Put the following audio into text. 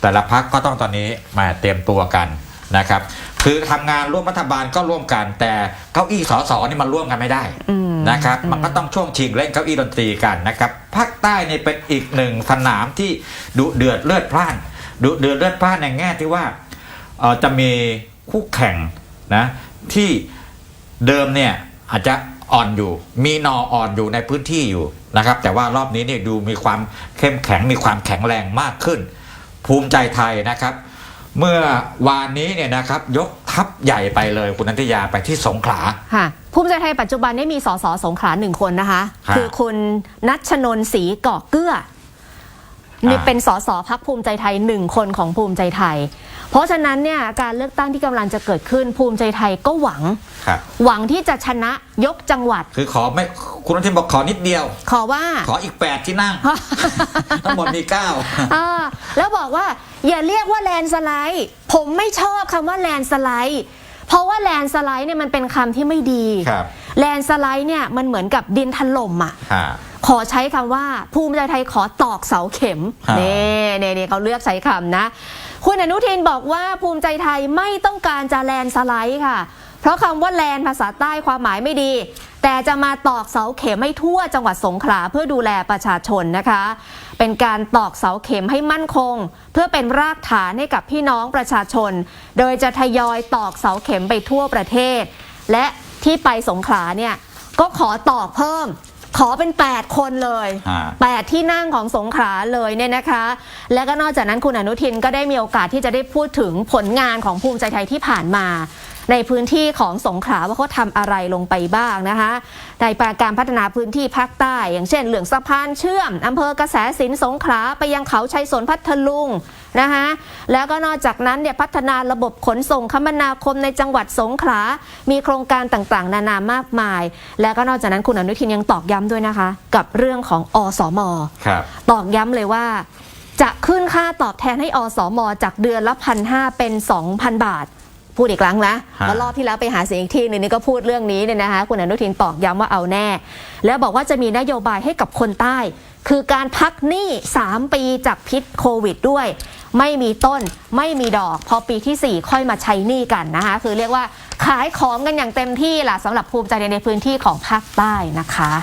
แต่ละพักก็ต้องตอนนี้มาเตรียมตัวกันนะครับ คือทำงานร่วมรัฐบาลก็ร่วมกัน แต่เก้าอี้สสนี่มันร่วมกันไม่ได้อืมนะครับ มันก็ต้องช่วงชิงเล่นเก้าอี้ดนตรีกันนะครับภาคใต้นี่เป็นอีกหนึ่งสนามที่ดุเดือดเลือดพล่านดุเดือดเลือดพล่านในแง่ที่ว่าเอ่อจะมีคู่แข่งนะที่เดิมเนี่ยอาจจะอ่อนอยู่ มีนออ่อนอยู่ในพื้นที่อยู่นะครับ แต่ว่ารอบนี้เนี่ยดูมีความเข้มแข็งมีความแข็งแรงมากขึ้น ภูมิใจไทยนะครับ เมื่อวานนี้เนี่ยนะครับยกทัพใหญ่ไปเลยคุณนันทยาไปที่สงขลาค่ะภูมิใจไทยปัจจุบันนี้มีสสสงขลาหนึ่งคนนะคะฮะคือคุณนัชนนศรีก่อเกื้อนี่อ่าเป็นสสพักภูมิใจไทยหนึ่งคนของภูมิใจไทย เพราะฉะนั้นเนี่ยการเลือกตั้งที่กำลังจะเกิดขึ้นภูมิใจไทยก็หวัง ครับหวังที่จะชนะยกจังหวัด คือขอไม่คุณอนุทินบอกขอนิดเดียว ขอว่า ขออีก 8 ที่นั่ง ทั้งหมดมี 9 อ่าแล้วบอกว่าอย่าเรียกว่าแลนด์สไลด์ผมไม่ชอบคำว่าแลนด์สไลด์เพราะว่าแลนด์สไลด์เนี่ยมันเป็นคำที่ไม่ดีครับแลนด์สไลด์เนี่ยมันเหมือนกับดินถล่มอะ อ่า ขอใช้คำว่าภูมิใจไทยขอตอกเสาเข็มฮะ เน่เน่เน่เขาเลือกใช้คำนะ คุณอนุทินบอกว่าภูมิใจไทยไม่ต้องการจะแลนสไลด์ค่ะ เพราะคำว่าแลนภาษาใต้ความหมายไม่ดี แต่จะมาตอกเสาเข็มให้ทั่วจังหวัดสงขลาเพื่อดูแลประชาชนนะคะ เป็นการตอกเสาเข็มให้มั่นคง เพื่อเป็นรากฐานให้กับพี่น้องประชาชน โดยจะทยอยตอกเสาเข็มไปทั่วประเทศ และที่ไปสงขลาเนี่ยก็ขอตอกเพิ่ม ขอเป็น 8 คนเลย อ่า 8 ที่นั่งของสงขลาเลยเนี่ยนะคะ และก็นอกจากนั้นคุณอนุทินก็ได้มีโอกาสที่จะได้พูดถึงผลงานของภูมิใจไทยที่ผ่านมา ในพื้นที่ของสงขลาว่าเขาทำอะไรลงไปบ้างนะคะในการพัฒนาพื้นที่ภาคใต้ อย่างเช่นเหลืองสะพานเชื่อมอำเภอกระแสสินสงขลาไปยังเขาชัยสนพัทลุงนะคะแล้วก็นอกจากนั้นเนี่ยพัฒนาระบบขนส่งคมนาคมในจังหวัดสงขลา มีโครงการต่างๆ นานามากมาย แล้วก็นอกจากนั้นคุณอนุทินยังตอกย้ำด้วยนะคะ กับเรื่องของอสมครับตอกย้ำเลยว่า จะขึ้นค่าตอบแทนให้อสม จากเดือนละพันห้าเป็น 2,000 บาท พูดอีกครั้งนะฮะ แล้วรอบที่แล้วไปหาเสียงอีกที่หนึงนี่ก็พูดเรื่องนี้เนี่ยนะคะคุณอนุทินตอกย้ำว่าเอาแน่ แล้วบอกว่าจะมีนโยบายให้กับคนใต้ คือการพักหนี้ 3 ปีจากพิษโควิดด้วย ไม่มีต้นไม่มีดอก พอปีทีสี่ 4 ค่อยมาใช้หนี้กันนะคะ คือเรียกว่าขายของกันอย่างเต็มที่ล่ะสำหรับภูมิใจในพื้นที่ของภาคใต้นะคะ